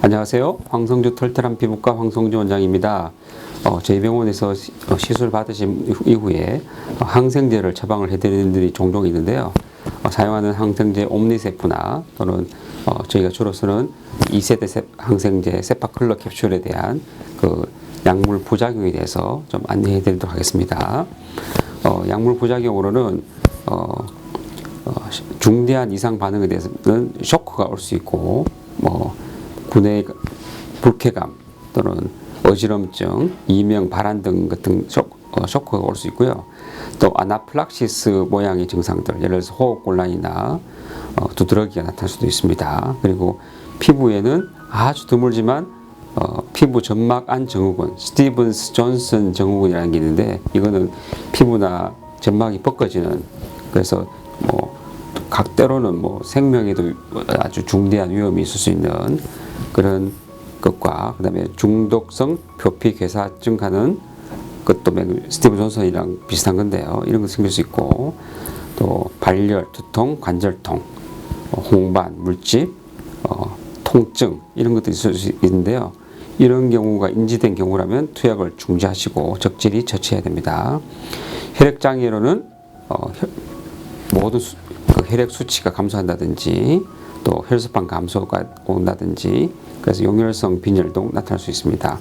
안녕하세요. 황성주 털털한 피부과 황성주 원장입니다. 어, 저희 병원에서 시, 어, 시술 받으신 이후- 이후에 어, 항생제를 처방을 해드리는 분들이 종종 있는데요. 어, 사용하는 항생제 옴니세프나 또는 어, 저희가 주로 쓰는 2세대 세, 항생제 세파클러 캡슐에 대한 그 약물 부작용에 대해서 좀 안내해 드리도록 하겠습니다. 어, 약물 부작용으로는 어, 어, 중대한 이상 반응에 대해서는 쇼크가 올 수 있고 뭐 구내 불쾌감 또는 어지럼증, 이명, 발한 등 같은 쇼, 어, 쇼크가 올 수 있고요. 또 아나플락시스 모양의 증상들, 예를 들어서 호흡 곤란이나 어, 두드러기가 나타날 수도 있습니다. 그리고 피부에는 아주 드물지만 어, 피부 점막 안 증후군, 스티븐스 존슨 증후군이라는 게 있는데 이거는 피부나 점막이 벗겨지는 그래서 뭐각 때로는 뭐 생명에도 아주 중대한 위험이 있을 수 있는 그런 것과 그다음에 중독성 표피 괴사증 가는 것도 스티븐 존슨이랑 비슷한 건데요. 이런 거 생길 수 있고 또 발열, 두통, 관절통, 어, 홍반, 물집, 어, 통증 이런 것도 있을 수 있는데요. 이런 경우가 인지된 경우라면 투약을 중지하시고 적절히 처치해야 됩니다. 혈액 장애로는 어, 혈- 모든 수, 그 혈액 수치가 감소한다든지 또 혈소판 감소가 온다든지 그래서 용혈성 빈혈도 나타날 수 있습니다.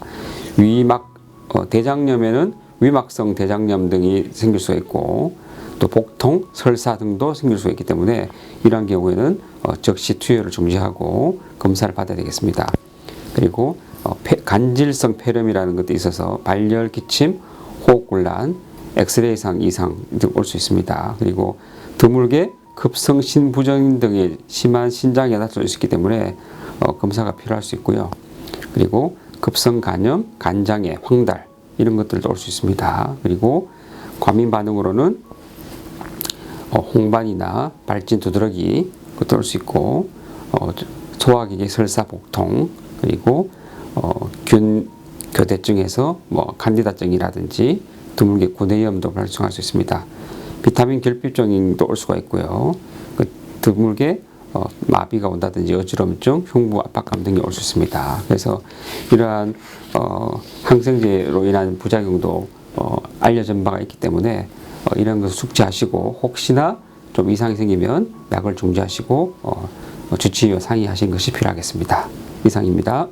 위막 어, 대장염에는 위막성 대장염 등이 생길 수가 있고 또 복통, 설사 등도 생길 수가 있기 때문에 이러한 경우에는 어, 즉시 투여를 중지하고 검사를 받아야 되겠습니다. 그리고 어, 폐- 간질성 폐렴이라는 것도 있어서 발열, 기침, 호흡곤란, 엑스레이상 이상 등 올 수 있습니다. 그리고 드물게 급성 신부전 등의 심한 신장에 나타날 수 있기 때문에 어, 검사가 필요할 수 있고요. 그리고 급성 간염, 간장애, 황달 이런 것들도 올 수 있습니다. 그리고 과민 반응으로는 어, 홍반이나 발진 두드러기 그것도 올 수 있고 어, 소화기계 설사 복통 그리고 어, 균 교대증에서 뭐 칸디다증이라든지 드물게 구내염도 발생할 수 있습니다. 비타민 결핍증도 올 수가 있고요. 그 드물게 어, 마비가 온다든지 어지럼증, 흉부 압박감 등이 올 수 있습니다. 그래서 이러한 어, 항생제로 인한 부작용도 어, 알려진 바가 있기 때문에 어, 이런 것을 숙지하시고 혹시나 좀 이상이 생기면 약을 중지하시고 어, 어, 주치의와 상의하신 것이 필요하겠습니다. 이상입니다.